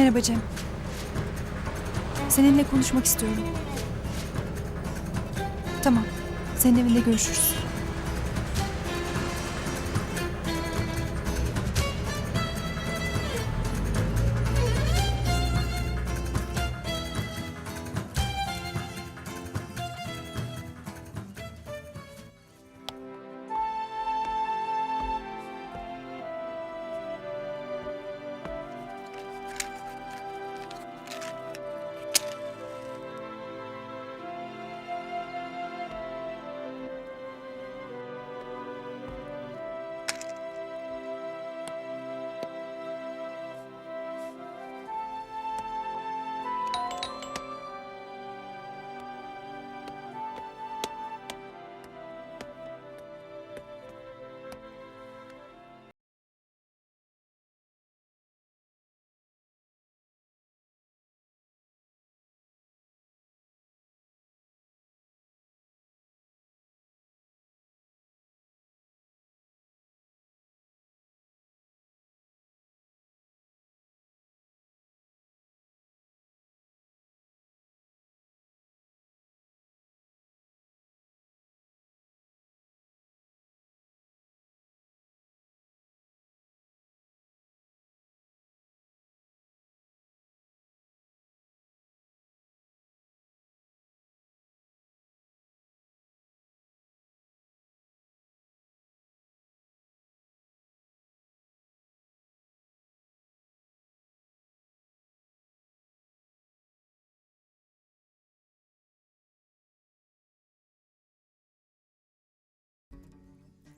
Merhaba Cem. Seninle konuşmak istiyorum. Tamam. Senin evinde görüşürüz.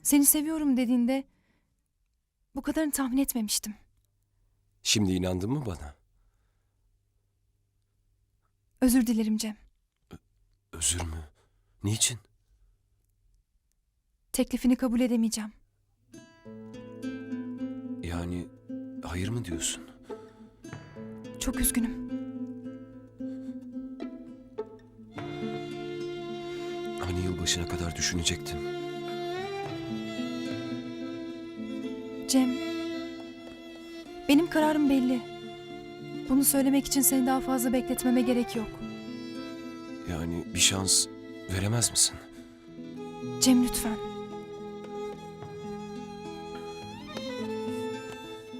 Seni seviyorum dediğinde bu kadarını tahmin etmemiştim. Şimdi inandın mı bana? Özür dilerim Cem. Özür mü? Niçin? Teklifini kabul edemeyeceğim. Yani hayır mı diyorsun? Çok üzgünüm. Hani yılbaşına kadar düşünecektim. Cem, benim kararım belli. Bunu söylemek için seni daha fazla bekletmeme gerek yok. Yani bir şans veremez misin? Cem lütfen.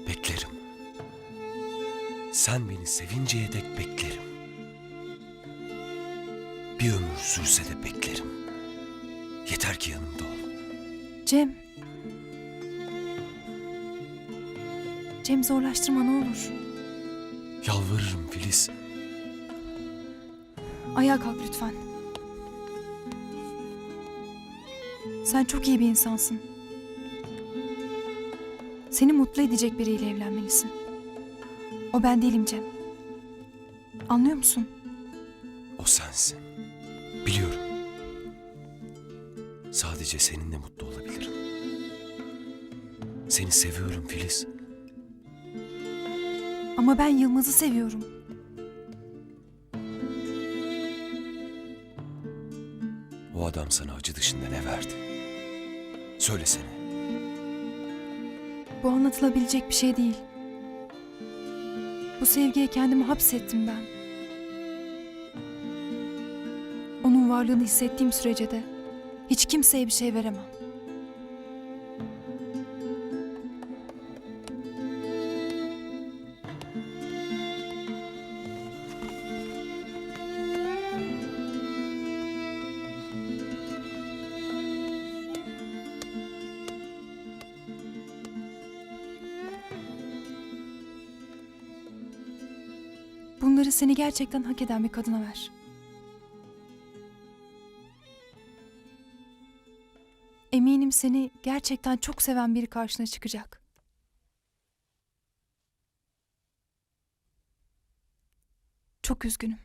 Beklerim. Sen beni sevinceye dek beklerim. Bir ömür sürse de beklerim. Yeter ki yanımda ol. Cem. Cem zorlaştırma ne olur. Yalvarırım Filiz. Ayağa kalk lütfen. Sen çok iyi bir insansın. Seni mutlu edecek biriyle evlenmelisin. O ben değilim Cem. Anlıyor musun? O sensin. Biliyorum. Sadece seninle mutlu olabilirim. Seni seviyorum Filiz. Ama ben Yılmaz'ı seviyorum. O adam sana acı dışında ne verdi? Söylesene. Bu anlatılabilecek bir şey değil. Bu sevgiye kendimi hapsettim ben. Onun varlığını hissettiğim sürece de hiç kimseye bir şey veremem. Bunları seni gerçekten hak eden bir kadına ver. Eminim seni gerçekten çok seven biri karşına çıkacak. Çok üzgünüm.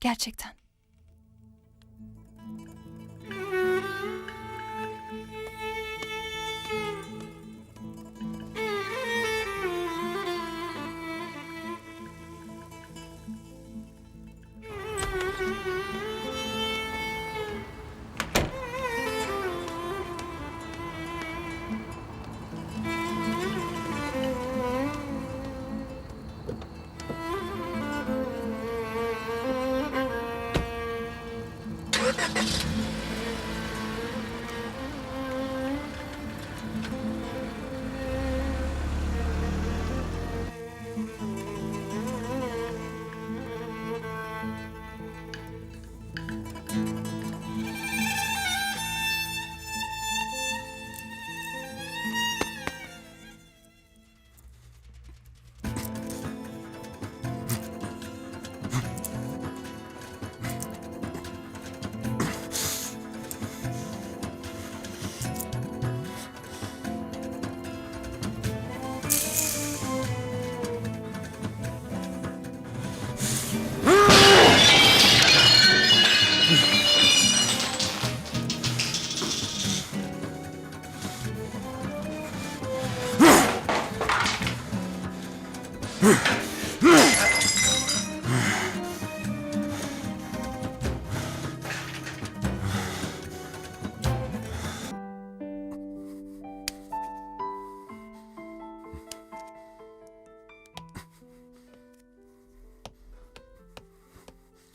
Gerçekten. Ha ha ha!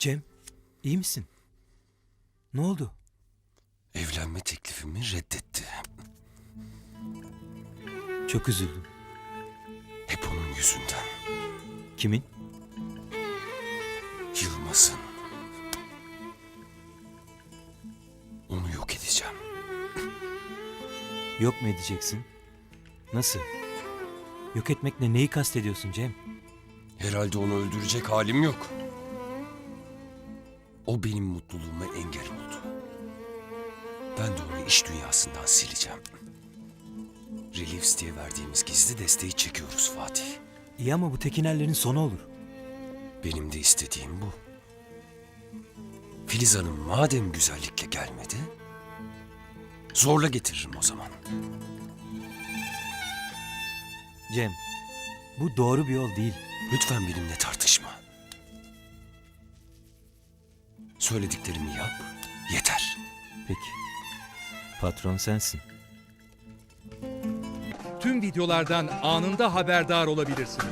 Cem, iyi misin? Ne oldu? Evlenme teklifimi reddetti. Çok üzüldüm. Hep onun yüzünden. Kimin? Yılmaz'ın. Onu yok edeceğim. Yok mu edeceksin? Nasıl? Yok etmekle neyi kastediyorsun Cem? Herhalde onu öldürecek halim yok. O benim mutluluğuma engel oldu. Ben de onu iş dünyasından sileceğim. Reliefs diye verdiğimiz gizli desteği çekiyoruz Fatih. İyi ama bu tekinerlerin sonu olur. Benim de istediğim bu. Filiz Hanım madem güzellikle gelmedi, zorla getiririm o zaman. Cem, bu doğru bir yol değil. Lütfen benimle tartışma. Söylediklerimi yap, yeter. Peki. Patron sensin. tüm videolardan anında haberdar olabilirsiniz.